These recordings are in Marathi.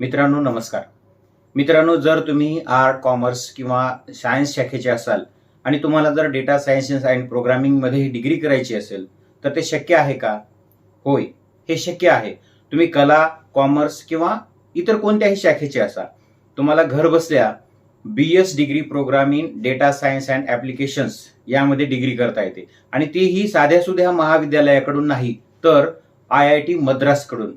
मित्रांनो नमस्कार. मित्रांनो जर तुम्ही आर्ट कॉमर्स किंवा सायन्स शाखेचे असाल आणि तुम्हाला जर डेटा सायन्स अँड प्रोग्रामिंगमध्ये डिग्री करायची असेल तर ते शक्य आहे का? होय हे शक्य आहे. तुम्ही कला कॉमर्स किंवा इतर कोणत्याही शाखेचे असा तुम्हाला घर बसल्या B S degree programming data science and applications यामध्ये डिग्री करता येते. आणि तीही ही सुध्या महाविद्यालयाकडून नाही तर आय आय टी मद्रासकडून.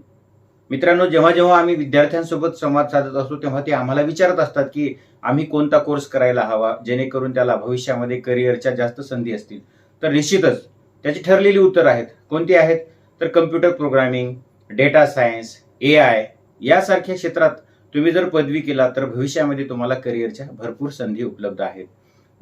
मित्रांनो जेव्हा जेव्हा आम्ही विद्यार्थ्यांसोबत संवाद साधत असतो तेव्हा ते आम्हाला विचारत असतात की आम्ही कोणता कोर्स करायला हवा जेणेकरून त्याला भविष्यामध्ये करिअरच्या जास्त संधी असतील. तर निश्चितच त्याची ठरलेली उत्तर आहेत. कोणती आहेत? तर computer programming data science A I यासारख्या क्षेत्रात तुम्ही जर पदवी केला तर भविष्यामध्ये तुम्हाला करिअरच्या भरपूर संधी उपलब्ध आहेत.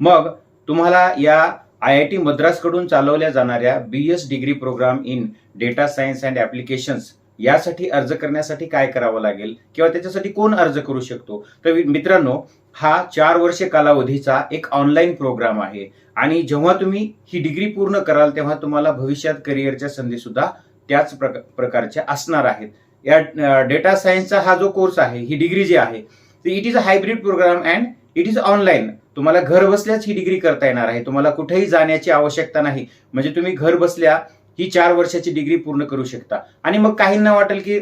मग तुम्हाला या आय आय टी मद्रासकडून चालवल्या जाणाऱ्या B S degree program in data science and applications यासाठी अर्ज करण्यासाठी काय करावं लागेल? किंवा त्याच्यासाठी कोण अर्ज करू शकतो? तर मित्रांनो हा चार वर्ष कालावधीचा एक ऑनलाईन प्रोग्राम आहे. आणि जेव्हा तुम्ही ही डिग्री पूर्ण कराल तेव्हा तुम्हाला भविष्यात करिअरच्या संधी सुद्धा त्याच प्रकारच्या असणार आहेत. या डेटा सायन्सचा हा जो कोर्स आहे ही डिग्री जी आहे it is a hybrid program and it is online तुम्हाला घर बसल्याच ही डिग्री करता येणार आहे. तुम्हाला कुठेही जाण्याची आवश्यकता नाही. म्हणजे तुम्ही घर बसल्या ही चार वर्षाची डिग्री पूर्ण करू शकता. आणि मग काहींना वाटेल की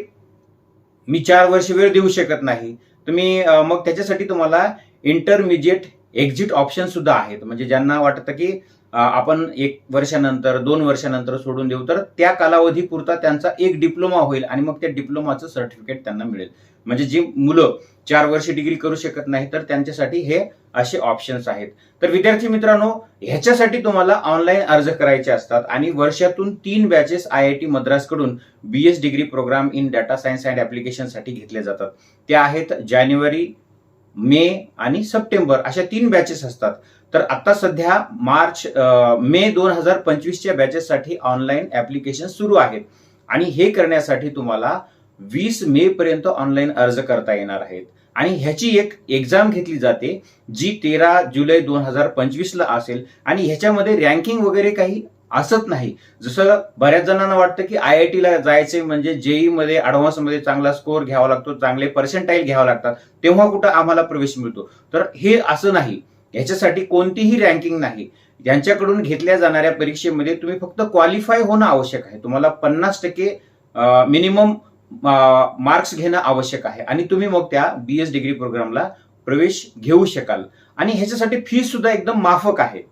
मी चार वर्ष वेळ देऊ शकत नाही. तुम्ही मग त्याच्यासाठी तुम्हाला इंटरमिजिएट एक्झिट ऑप्शन सुद्धा आहेत. म्हणजे ज्यांना वाटतं की आपण एक वर्षानंतर दोन वर्षानंतर सोडून देऊ तर त्या कालावधीपुरता त्यांचा एक डिप्लोमा होईल आणि मग त्या डिप्लोमाचं सर्टिफिकेट त्यांना मिळेल. म्हणजे जी मुलं चार वर्ष डिग्री करू शकत नाही तर त्यांच्यासाठी हे असे ऑप्शन्स आहेत. तर विद्यार्थी मित्रांनो ह्याच्यासाठी तुम्हाला ऑनलाईन अर्ज करायचे असतात आणि वर्षातून तीन batches I I T मद्रासकडून B S degree program in data science and ॲप्लिकेशनसाठी घेतले जातात. त्या आहेत जानेवारी मे आणि सप्टेंबर अशा तीन बॅचेस असतात. तर आता सध्या मार्च मे दोन हजार पंचवीसच्या बॅचेससाठी ऑनलाईन ॲप्लिकेशन सुरू आहेत. आणि हे करण्यासाठी तुम्हाला वीस मे पर्यंत ऑनलाईन अर्ज करता येणार आहेत. आणि ह्याची एक एक्झाम घेतली जाते जी तेरा जुलै दोन हजार पंचवीसला असेल. आणि ह्याच्यामध्ये रँकिंग वगैरे काही असत नाही. जसं बऱ्याच जणांना वाटतं की आय आय टीला जायचे म्हणजे जेई मध्ये ऍडव्हान्समध्ये चांगला स्कोअर घ्यावा लागतो चांगले पर्सेंटाईल घ्यावा लागतात. तेव्हा कुठं आम्हाला प्रवेश मिळतो. तर हे असं नाही. याच्यासाठी कोणतीही रँकिंग नाही. यांच्याकडून घेतल्या जाणाऱ्या परीक्षेमध्ये तुम्ही फक्त क्वालिफाय होणं आवश्यक आहे. तुम्हाला पन्नास टक्के मिनिमम मार्क्स घेणं आवश्यक आहे. आणि तुम्ही मग त्या बी एस डिग्री प्रोग्रामला प्रवेश घेऊ शकाल. आणि ह्याच्यासाठी फीस सुद्धा एकदम माफक आहे.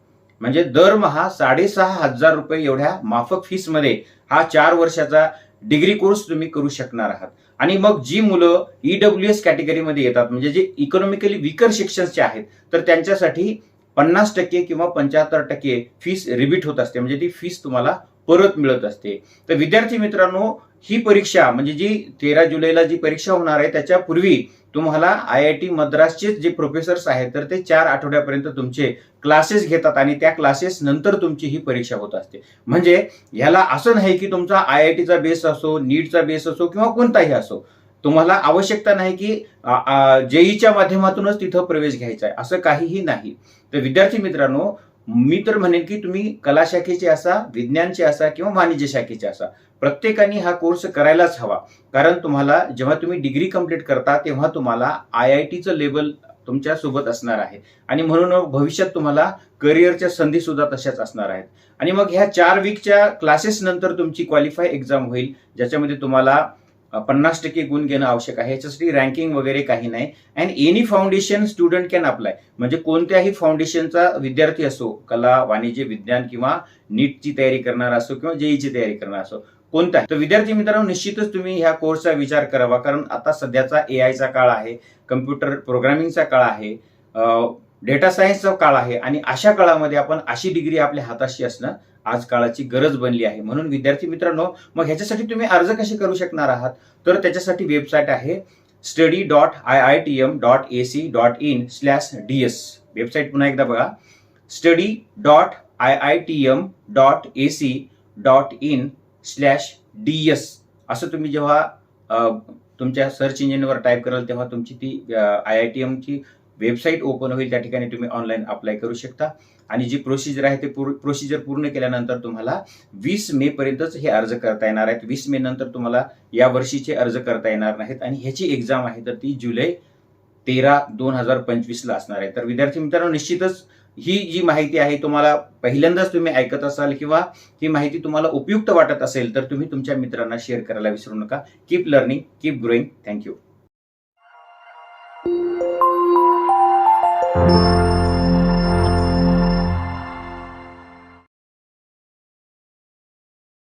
म्हणजे दरमहा साडेसहा हजार रुपये एवढ्या माफक फीसमध्ये हा चार वर्षाचा डिग्री कोर्स तुम्ही करू शकणार आहात. आणि मग जी मुलं ईडब्ल्यू एस कॅटेगरीमध्ये येतात म्हणजे जे इकॉनॉमिकली विकर सेक्शन्सचे आहेत तर त्यांच्यासाठी पन्नास टक्के किंवा पंच्याहत्तर टक्के फीस रिबीट होत असते. म्हणजे ती फीस तुम्हाला परत मिळत असते. तर विद्यार्थी मित्रांनो ही परीक्षा म्हणजे जी तेरा जुलैला जी परीक्षा होणार आहे त्याच्या पूर्वी तुम्हाला आय आय टी मद्रासचे जे प्रोफेसर्स आहेत तर ते चार आठवड्यापर्यंत तुमचे क्लासेस घेतात आणि त्या क्लासेस नंतर तुमची ही परीक्षा होत असते. म्हणजे ह्याला असं नाही की तुमचा आय आय टीचा बेस असो नीटचा बेस असो किंवा कोणताही असो. तुम्हाला आवश्यकता नाही की जेईच्या माध्यमातूनच तिथं प्रवेश घ्यायचा आहे. असं काहीही नाही. तर विद्यार्थी मित्रांनो मी तर म्हणेन की तुम्ही कला शाखेचे असा विज्ञानचे असा किंवा वाणिज्य शाखेचे असा. प्रत्येकाने हा कोर्स करायलाच हवा. कारण तुम्हाला जेव्हा तुम्ही डिग्री कंप्लीट करता तेव्हा तुम्हाला आय आय टीचं लेवल तुमच्यासोबत असणार आहे. आणि म्हणून भविष्यात तुम्हाला करिअरच्या संधी सुद्धा तशाच असणार आहेत. आणि मग ह्या चार वीकच्या क्लासेस नंतर तुमची क्वालिफाय एक्झाम होईल ज्याच्यामध्ये तुम्हाला पन्नास टक्के गुण घेणं आवश्यक आहे. याच्यासाठी रँकिंग वगैरे काही नाही. And any foundation student can apply म्हणजे कोणत्याही फाउंडेशनचा विद्यार्थी असो कला वाणिज्य विज्ञान किंवा नीटची तयारी करणारा असो किंवा जेईची तयारी करणारा असो कोणता तर विद्यार्थी मित्रांनो निश्चितच तुम्ही ह्या कोर्सचा विचार करावा. कारण आता सध्याचा ए आयचा काळ आहे कम्प्युटर प्रोग्रामिंगचा काळ आहे डेटा सायन्सचा काळ आहे. आणि अशा काळामध्ये आपण अशी डिग्री आपल्या हाताशी असणं आज काळाची गरज बनली आहे. म्हणून विद्यार्थी मित्रांनो मग ह्याच्यासाठी तुम्ही अर्ज कसे करू शकणार आहात? तर त्याच्यासाठी वेबसाईट आहे study dot I I T M dot A C dot in slash D S website पुन्हा एकदा बघा. Study dot I I T M dot A C dot in slash D S असं तुम्ही जेव्हा तुमच्या सर्च इंजिनवर टाईप कराल तेव्हा तुमची ती आय आय टी एमची वेबसाईट ओपन होईल त्या ठिकाणी तुम्ही ऑनलाईन अप्लाय करू शकता. आणि जी प्रोसिजर आहे ते प्रोसिजर पूर्ण केल्यानंतर तुम्हाला वीस मे पर्यंतच हे अर्ज करता येणार आहेत. वीस मे नंतर तुम्हाला या वर्षीचे अर्ज करता येणार नाहीत. आणि ह्याची एक्झाम आहे तर ती जुलै तेरा दोन हजार पंचवीसला असणार आहे. तर विद्यार्थी मित्रांनो निश्चितच ही जी माहिती आहे तुम्हाला पहिल्यांदाच तुम्ही ऐकत असाल किंवा ही माहिती तुम्हाला उपयुक्त वाटत असेल तर तुम्ही तुमच्या मित्रांना शेअर करायला विसरू नका. Keep learning keep growing thank you